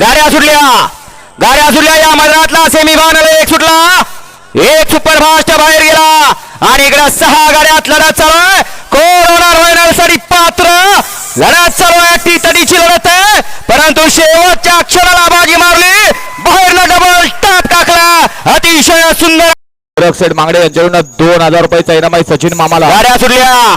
गाड्या सुटल्या. गाड्या सुटल्या या मैदानातला सेमी फायनल एक सुटला. एक सुपरफास्ट बाहेर गेला. आणि इकडे सहा गाड्यात लढत चालू आहे. कोण होणार फायनलसाठी पात्र? लढत चालू आहे. टी तडीची लढत आहे. परंतु शेवटच्या क्षणाला बाजी मारली. बाहेरला डबल टाप टाकला. अतिशय सुंदर. सुरक्षेट मागणे यांच्याकडून दोन हजार रुपयाचा इनाम आहे सचिन मामाला. गाड्या सुटल्या.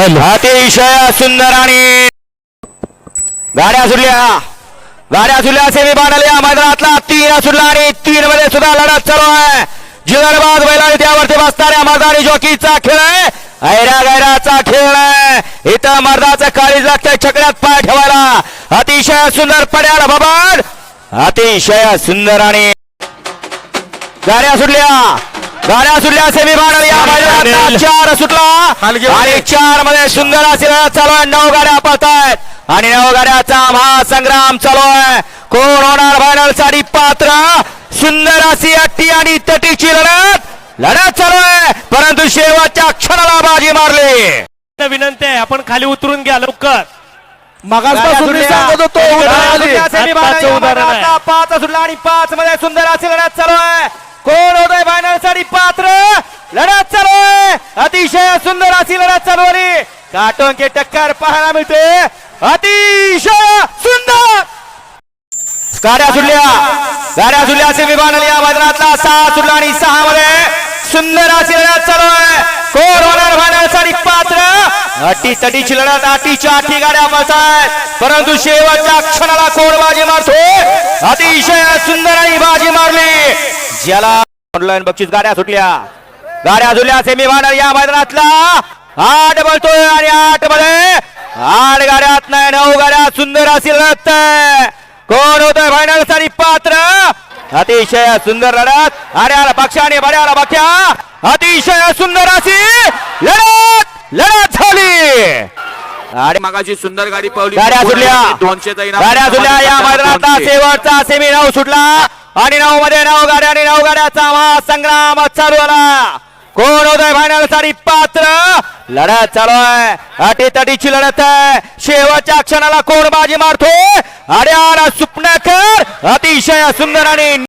अतिशय सुंदर आणि गाड्या सुटल्या. गाड्या सुटल्या सेमी फायनल या मैदानातला. तीन सुटला आणि तीन मध्ये सुद्धा लढत चालू आहे. जिगरबाद बैलाने त्यावरती बसणाऱ्या मर्दानी जॉकीचा खेळ आहे. ऐरा गैराचा खेळ आहे. इथं मर्दाचं काळी लागतंय छकड्यात पाय ठेवायला. अतिशय सुंदर पड्याला बाबा अतिशय सुंदर आणि गाड्या सुटल्या. गाड्या सुटल्या सेमी फायनल. या मैदानात चार सुटला. आणि चारमध्ये सुंदर लढत चालू आहे. नऊ गाड्या पळतायत. आणि नऊ गाड्याचा महासंग्राम चालू आहे. कोण होणार फायनलसाठी पात्र? सुंदर अशी अट्टी आणि तटीची लढत. लढत चालू आहे. परंतु शेवटच्या क्षणाला बाजी मारली. विनंती आहे. आपण खाली उतरून घ्या लवकर. मगासपासून मी सांगत होतो उधार आली. आत्ताचं उदाहरण. पाच सुटला आणि पाच मध्ये सुंदर अशी लढत चालू आहे कोण होतोय फायनलसाठी पात्र लढत चालू आहे अतिशय सुंदर अशी लढत के टक्कर पाहायला मिळते. अतिशय सुंदर. गाड्या सुटल्या गाड्या सुटल्या सेमी विमान या मैदानातला सहा सुटला आणि सहा मध्ये सुंदर अशी लढत चालू आहे. कोण होणार फायनल पात्र? अटी तटीची लढत अटीच्या अटी गाड्या बसतात परंतु शेवटच्या क्षणाला कोण बाजी मारतो? अतिशय सुंदर आणि बाजी मारली. ज्याला ऑनलाईन बक्षीस गाड्या सुटल्या. गाड्या सुटल्या सेमी फायनल या मैदानातला आठ बोलतोय आणि आठमध्ये आठ गाड्यात नाही नऊ गाड्या सुंदर लढत आहे. कोण होतोय फायनलसाठी पात्र? अतिशय सुंदर लढत. आड्याला पक्षाने बड्याला बख्या. अतिशय सुंदर अशी लढत. लढत झाली. आणि मगाची सुंदर गाडी पळवली गाड्या सुटल्या. इनाम गाड्या सुटल्या. या मैदानातला शेवटचा सेमी नऊ सुटला. आणि नऊ मध्ये नऊ गाड्या आणि नऊ गाड्याचा महासंग्राम चालू झाला कोण होतोय फायनलसाठी पात्र? लढत चालू आहे. अटी तटीची लढत आहे. शेवटच्या क्षणाला कोण बाजी मारतो अड्याला सुपण्याकर अतिशय सुंदर आणि